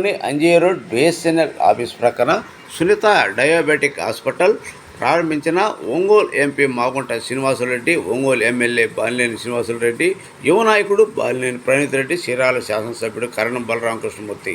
పట్టణంలోని Anji road BSNL office ప్రక్కన Sunitha diabetic hospital ప్రారంభించిన ఒంగోలు ఎంపీ మాగుంట శ్రీనివాసులరెడ్డి ఒంగోలు ఎమ్మెల్యే బాలినేని శ్రీనివాసులరెడ్డి యువ నాయకుడు బాలినేని ప్రణీత్ రెడ్డి చీరాల శాసనసభ్యుడు కరణం బలరామకృష్ణమూర్తి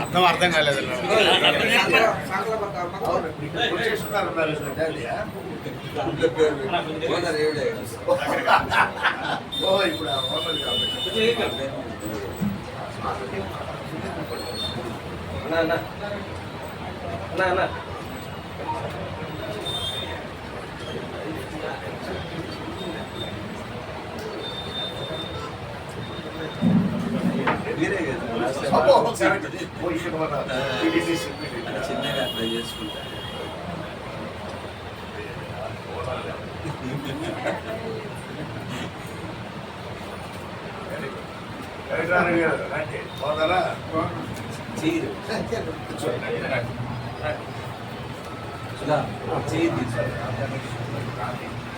అర్థం అర్థం కాలేదు చిన్నగా అట్లా చేసుకుంటా చీరు. చీరు తీసుకో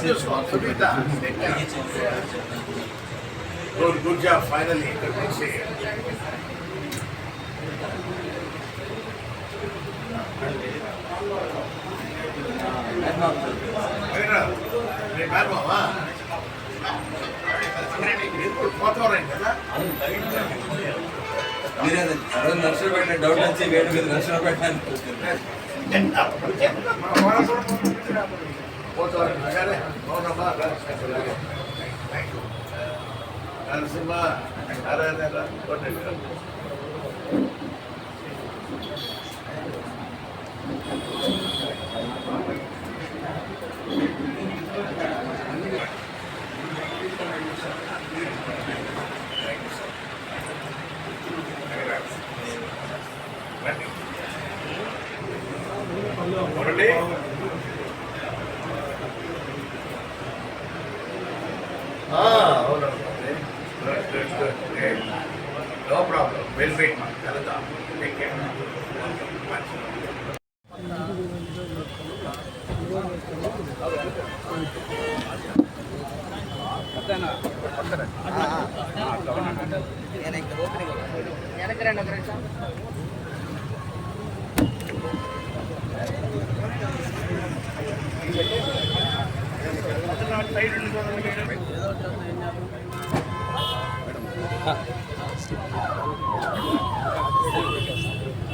చూసుకో పని చూసుకో Sunitha good good job finally ఇక్కడ నుంచి మీ మేనమావా మీరు కూడా పోతారండి కదా మీరే అదే నర్సులు పెట్టిన డౌట్ వచ్చి వేడి మీద నర్సులు పెట్టాను నరసింహ నారాయణ కొట్టండి good, good, great. No problem. We'll wait, man. Take care. எனக்கு ரெண்டு கிடைச்சா சைடு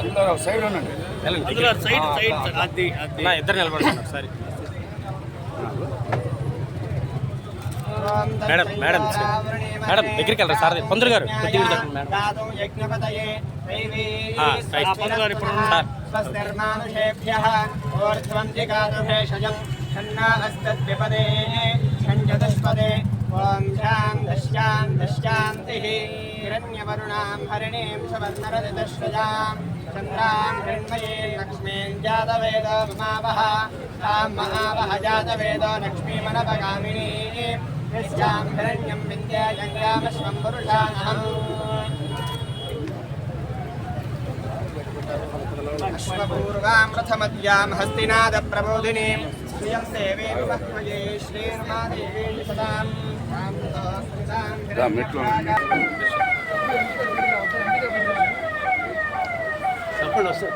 అందరూ సైడ్ ఉండండి. నా ఇద్దరు నిలబడండి ఒకసారి. మేడం మేడం మేడం దగ్గరికి వెళ్ళరా సార్? పంతులు గారు మేడం. సార్. शान्तश्शान्तश्शान्तिः हिरण्यवरुणां हरिणीं सुवर्णरजतश्रजां चन्द्रां हिरण्मयीं लक्ष्मीं जातवेदो ममावह तां महावह जातवेदो लक्ष्मीमनपगामिनी यस्यां हिरण्यं विद्याजङ्गामश्वं पुरुषानहम् अश्वपूर्वां प्रथमद्यां हस्तिनादप्रबोधिनीं श्रियं देवीं मह्मये श्रीर्मादेवी सदां రా, మెట్లు చెప్పండి వస్తే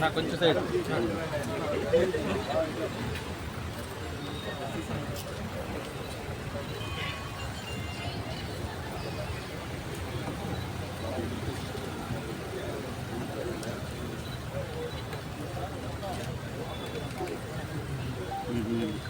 నాకు కొంచెం సైడ్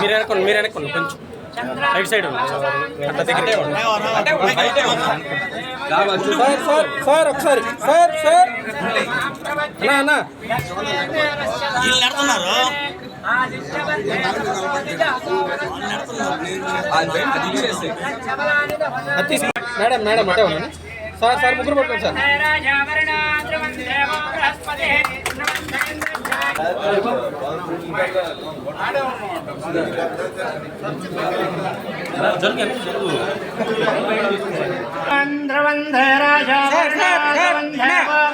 మీరు వెనక్కోండి మీరు వెనక్కోండి కొంచెం రైట్ సైడ్ అట్లా దగ్గర సార్ సార్ సార్ ఒకసారి సార్ సార్ అన్నా అది తీసి మేడం మేడం అటే ఉన్నాను సార్ సార్ ముగ్గురు పట్టుకోండి సార్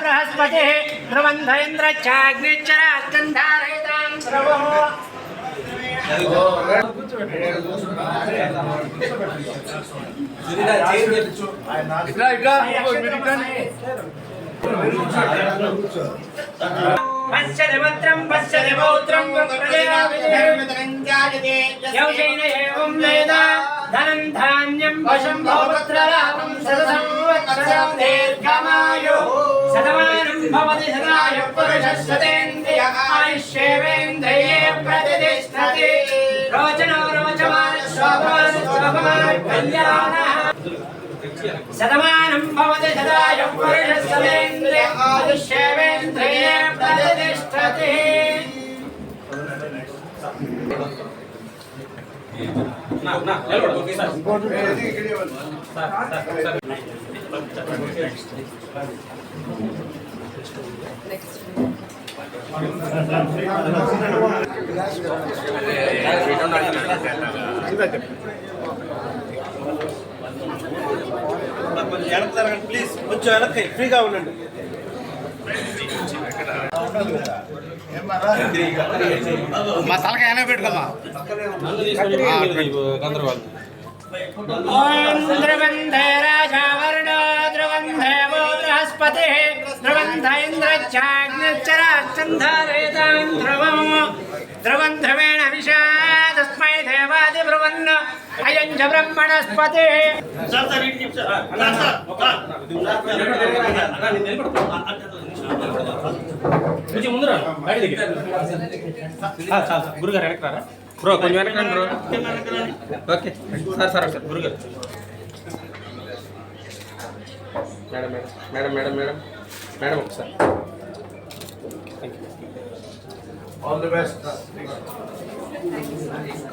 బృహస్పతి ధ్రువంధ ఇంద్రచాగ్నిచ్చరాస్కంధారయితాం ధ్రువో పశ్యతి భద్రం పశ్యతి పౌత్రం యౌషైన ఏవం ధనం ధాన్యం వశం భవత్రలాభం శతసంవత్సరం దీర్ఘమాయు. శతమానం భవతి శతాయు పురుషస్వతేంద్రియ ఆయుష్యేవేంద్రియే ప్రతిష్టతి రోచనో రోచమాన శోభమాన శోభమాన శతమానం భవతి శతాయు పురుషస్వతేంద్రియ ఆయుష్యేవేంద్రియే ప్రతిష్టతి ప్లీజ్ కొంచెం వెనక్కి ఫ్రీగా ఉండండి మా తలకాయ వెనక పెట్టుకోమా గందరగోళం రాజావర్ణో బృహస్పతిः ధ్రువంధ ఇంద్రచాగ్నిశ్చరాశ్చంధారేతాం ధ్రువం ధ్రువం ధ్రువేణ విశా తస్మై దేవాదిబ్రువన్ అయం చ బ్రహ్మణస్పతిः కొంచెం ముందు రా బయట దగ్గర చాలు చాలు గురుగారు వెనక్కి రారా? బ్రో కొంచెం వెనక్కి రండి బ్రో. ఓకే సార్ సార్ ఒకసారి గురుగారు. Madam madam madam madam madam madam ఒకసారి ఆల్ ది బెస్ట్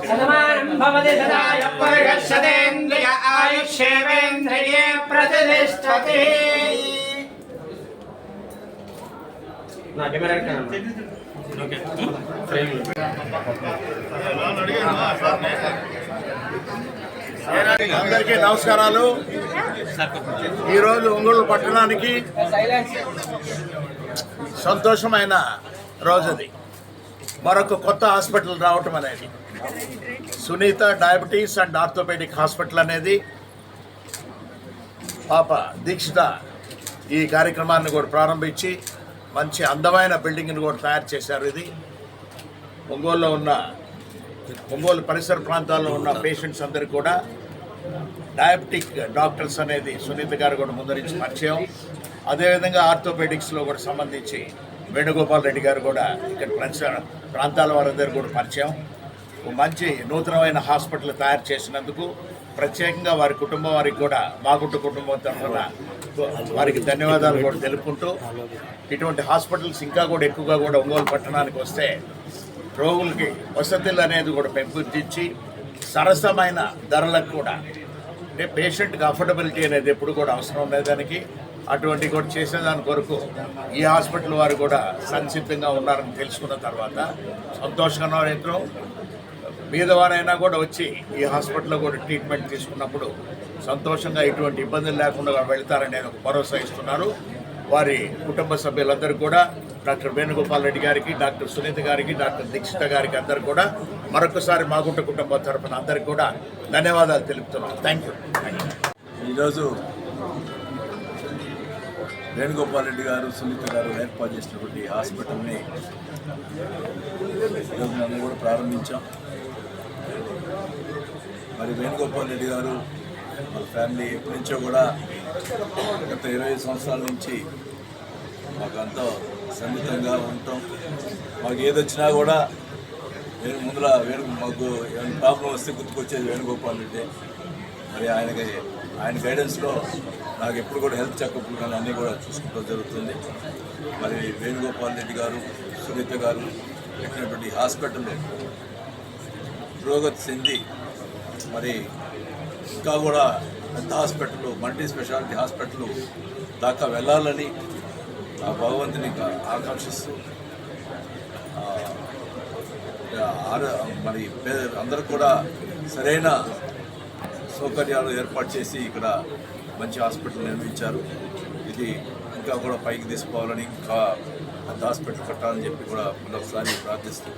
శతమానం భవతి సదాయ పరిగచ్చతేంద్రియ ఆయుష్యేవేంద్రియే ప్రతిష్టతి నా కెమెరా వెనక్కి రండి. ఓకే ఫ్రేమ్ అందరికీ నమస్కారాలు. ఈరోజు ఒంగోలు పట్టణానికి సంతోషమైన రోజుది. మరొక కొత్త హాస్పిటల్ రావటం అనేది. Sunitha diabetes and orthopaedic hospital అనేది పాప దీక్షిత ఈ కార్యక్రమాన్ని కూడా ప్రారంభించి మంచి అందమైన బిల్డింగ్ని కూడా తయారు చేశారు ఇది. ఒంగోలులో ఉన్న ఒంగోలు పరిసర ప్రాంతాల్లో ఉన్న పేషెంట్స్ అందరికీ కూడా డయాబెటిక్ డాక్టర్స్ అనేది సునీత గారు కూడా ముందరించి పరిచయం. అదేవిధంగా ఆర్థోపెడిక్స్లో కూడా సంబంధించి వేణుగోపాల్ రెడ్డి గారు కూడా ఇక్కడ ప్రాంతాల వారందరూ కూడా పరిచయం. మంచి నూతనమైన హాస్పిటల్ తయారు చేసినందుకు ప్రత్యేకంగా వారి కుటుంబం వారికి కూడా మాగుంట కుటుంబం తరఫున వారికి ధన్యవాదాలు కూడా తెలుపుకుంటూ ఇటువంటి హాస్పిటల్స్ ఇంకా కూడా ఎక్కువగా కూడా ఒంగోలు పట్టణానికి వస్తే రోగులకి వసతులు అనేది కూడా పెంపొందించి సరసమైన ధరలకు కూడా అంటే పేషెంట్కి అఫోర్డబిలిటీ అనేది ఎప్పుడు కూడా అవసరం ఉండేదానికి అటువంటి కూడా చేసేదాని కొరకు ఈ హాస్పిటల్ వారు కూడా సంసిద్ధంగా ఉన్నారని తెలుసుకున్న తర్వాత సంతోషంగా రైతులు. మీదవారైనా కూడా వచ్చి ఈ హాస్పిటల్లో కూడా ట్రీట్మెంట్ తీసుకున్నప్పుడు సంతోషంగా ఎటువంటి ఇబ్బందులు లేకుండా వెళ్తారని నేను భరోసా ఇస్తున్నారు. వారి కుటుంబ సభ్యులందరూ కూడా డాక్టర్ వేణుగోపాల్ రెడ్డి గారికి డాక్టర్ సునీత గారికి డాక్టర్ దీక్షిత గారికి అందరు కూడా మరొకసారి మాగుంట కుటుంబం తరఫున అందరికి కూడా ధన్యవాదాలు తెలుపుతున్నాం. థ్యాంక్ యూ ఈరోజు వేణుగోపాల్ రెడ్డి గారు సునీత గారు ఏర్పాటు చేసినటువంటి హాస్పిటల్ని ఈరోజు మనం కూడా ప్రారంభించాం. మరి వేణుగోపాల్ రెడ్డి గారు వాళ్ళ ఫ్యామిలీ ఎప్పటి నుంచో కూడా గత ఇరవై సంవత్సరాల నుంచి మాకు ఎంతో సన్నిహితంగా ఉంటాం. మాకు ఏదొచ్చినా కూడా నేను ముందర వేణు మాకు ఏమైనా ప్రాబ్లం వస్తే గుర్తుకొచ్చేది వేణుగోపాల్ రెడ్డి. మరి ఆయనకి ఆయన గైడెన్స్లో నాకు ఎప్పుడు కూడా హెల్త్ చెకప్లు కానీ అన్నీ కూడా చూసుకోవడం జరుగుతుంది. మరి వేణుగోపాల్ రెడ్డి గారు సునీత గారు పెట్టినటువంటి హాస్పిటల్ పురోగతి చెంది మరి ఇంకా కూడా పెద్ద హాస్పిటల్ మల్టీ స్పెషాలిటీ హాస్పిటల్ దాకా వెళ్ళాలని ఆ భగవంతుని ఆకాంక్షిస్తూ ఆ, మరి అందరూ కూడా సరైన సౌకర్యాలు ఏర్పాటు చేసి ఇక్కడ మంచి హాస్పిటల్ నిర్మించారు. ఇది ఇంకా కూడా పైకి తీసుకోవాలని ఇంకా పెద్ద హాస్పిటల్ కట్టాలని చెప్పి కూడా మరొకసారి ప్రార్థిస్తూ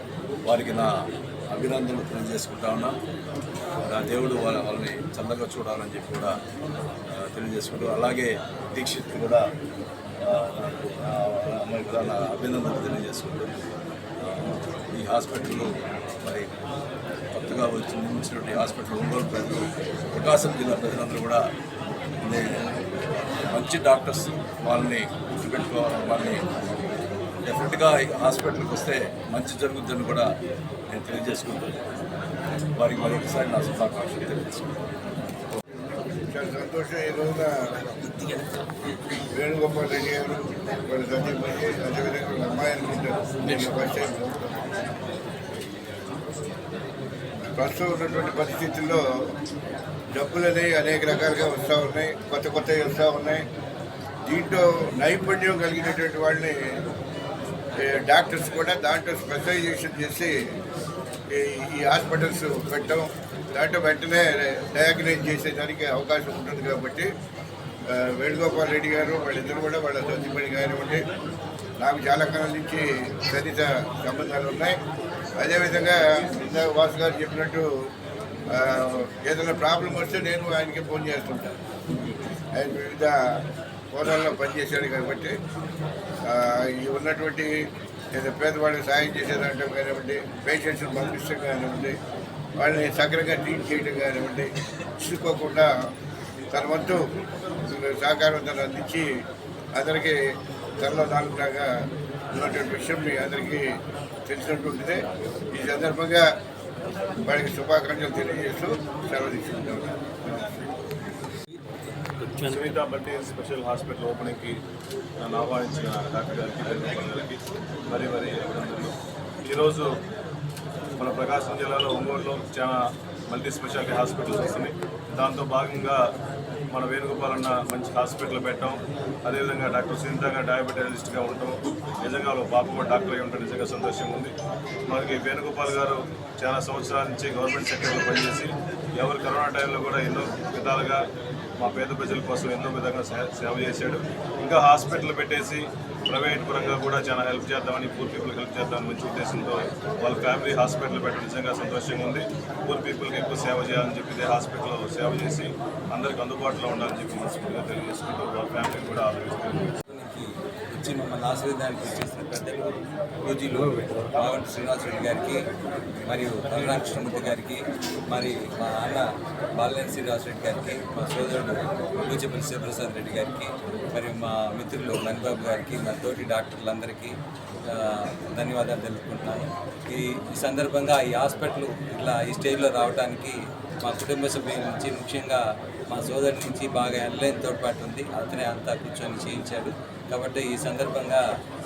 వారికి నా అభినందనలు తెలియజేసుకుంటా ఉన్నా. నా దేవుడు వాళ్ళ వాళ్ళని చల్లగా చూడాలని చెప్పి కూడా తెలియజేసుకుంటూ అలాగే దీక్షిత్ కూడా అమ్మాయి కూడా నా అభినందనలు తెలియజేసుకుంటూ ఈ హాస్పిటల్ మరి కొత్తగా వచ్చి నిర్మించినటువంటి హాస్పిటల్ ఒంగోలు ప్రజలు ప్రకాశం జిల్లా ప్రజలందరూ కూడా మంచి డాక్టర్స్ వాళ్ళని గుర్తుపెట్టుకోవాలి వాళ్ళని డెఫినెట్గా హాస్పిటల్కి వస్తే మంచి జరుగుతుందని కూడా నేను తెలియజేసుకుంటాను వారికి మరొకసారి నా శుభాకాంక్షలు తెలియజేసుకుంటాను. సంతోషం ఈ రోజున వేణుగోపాల్ రెడ్డి గారు వాళ్ళ సత్యపతి అదేవిధంగా అమ్మాయి అనుకుంటారు ఫస్ట్ టైం ప్రస్తుతం ఉన్నటువంటి పరిస్థితుల్లో డబ్బులు అనేవి అనేక రకాలుగా వస్తూ ఉన్నాయి కొత్త కొత్తవి వస్తూ ఉన్నాయి దీంట్లో నైపుణ్యం కలిగినటువంటి వాళ్ళని డాక్టర్స్ కూడా దాంట్లో స్పెషలైజేషన్ చేసి ఈ- హాస్పిటల్స్ పెట్టడం దాంట్లో వెంటనే డయాగ్నైజ్ చేసేదానికి అవకాశం ఉంటుంది కాబట్టి వేణుగోపాల్ రెడ్డి గారు వాళ్ళిద్దరు కూడా వాళ్ళ సత్యపడి కానివ్వండి నాకు చాలా కాలం నుంచి సన్నిహిత సంబంధాలు ఉన్నాయి. అదేవిధంగా ఇందాక వాసు గారు చెప్పినట్టు ఏదైనా ప్రాబ్లం వస్తే నేను ఆయనకి ఫోన్ చేస్తుంటాను ఆయన వివిధ హోదాల్లో పనిచేశాడు కాబట్టి ఈ ఉన్నటువంటి ఏదో పేదవాళ్ళకి సాయం చేసేదంటే కానివ్వండి పేషెంట్స్ని పంపించడం కానివ్వండి వాళ్ళని సక్రంగా ట్రీట్ చేయడం కానివ్వండి తీసుకోకుండా తన వంతు సహకారం తను అందించి అందరికీ తనలో నాలుగులాగా ఉన్నటువంటి విషయం మీ అందరికీ తెలిసినటువంటిదే ఈ సందర్భంగా వాళ్ళకి శుభాకాంక్షలు తెలియజేస్తూ సెలవు తీసుకుంటాం సునీత బట్టి స్పెషల్ హాస్పిటల్ ఓపెనింగ్కి నన్ను ఆహ్వానించిన డాక్టర్ గారికి గారికి మరి మరి అభినందనలు. ఈరోజు మన ప్రకాశం జిల్లాలో ఒంగోలులో చాలా మల్టీ స్పెషాలిటీ హాస్పిటల్స్ వస్తున్నాయి. దాంతో భాగంగా మన వేణుగోపాల్ అన్న మంచి హాస్పిటల్ పెట్టాం. అదేవిధంగా డాక్టర్ సునీత డయాబెటాలజిస్ట్గా ఉండటం నిజంగా వాళ్ళ పాప కూడా డాక్టర్ అయి ఉంటాం నిజంగా సంతోషంగా ఉంది. మనకి వేణుగోపాల్ గారు చాలా సంవత్సరాల నుంచి గవర్నమెంట్ సెక్టర్లో పనిచేసి ఎవరు కరోనా టైంలో కూడా ఎన్నో విధాలుగా మా పేద ప్రజల కోసం ఎంతో విధంగా సేవ చేశాడు. ఇంకా హాస్పిటల్ పెట్టేసి ప్రైవేట్ పరంగా కూడా చాలా హెల్ప్ చేద్దామని పూర్ పీపుల్కి హెల్ప్ చేద్దామని మంచి ఉద్దేశంతో వాళ్ళ ఫ్యామిలీ హాస్పిటల్ పెట్టడం నిజంగా సంతోషంగా ఉంది. పూర్ పీపుల్కి ఎక్కువ సేవ చేయాలని చెప్పి హాస్పిటల్లో సేవ చేసి అందరికి అందుబాటులో ఉండాలని చెప్పి మనస్ఫూర్తిగా తెలియజేసుకుంటూ వాళ్ళ ఫ్యామిలీ కూడా ఆదరిస్తున్నాను కి వచ్చి మమ్మల్ని ఆశీర్వాదానికి చేసిన పెద్దలు పూజీలు శ్రీనివాస రెడ్డి గారికి మరియు బలరామ గారికి మరి మా అన్న బాలనేని శ్రీనివాస రెడ్డి గారికి మా సోదరుడు పూజపల్లి శివప్రసాద్ రెడ్డి గారికి మరియు మా మిత్రులు మణిబాబు గారికి మా తోటి డాక్టర్లందరికీ ధన్యవాదాలు తెలుపుకుంటున్నాను. ఈ ఈ సందర్భంగా ఈ హాస్పిటల్ ఇట్లా ఈ స్టేజ్లో రావడానికి మా కుటుంబ సభ్యుల నుంచి ముఖ్యంగా మా సోదరి నుంచి బాగా ఎనలేని తోడ్పాటు ఉంది. అతనే అంతా కూర్చొని చేయించాడు. కాబట్టి ఈ సందర్భంగా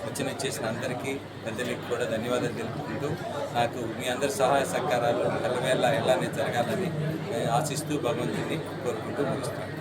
వచ్చిన చేసిన అందరికీ పెద్దలకి కూడా ధన్యవాదాలు తెలుపుకుంటూ నాకు మీ అందరి సహాయ సహకారాలు కలవేలా ఎలానే జరగాలని నేను ఆశిస్తూ భగవంతుని కోరుకుంటూ ముగిస్తాను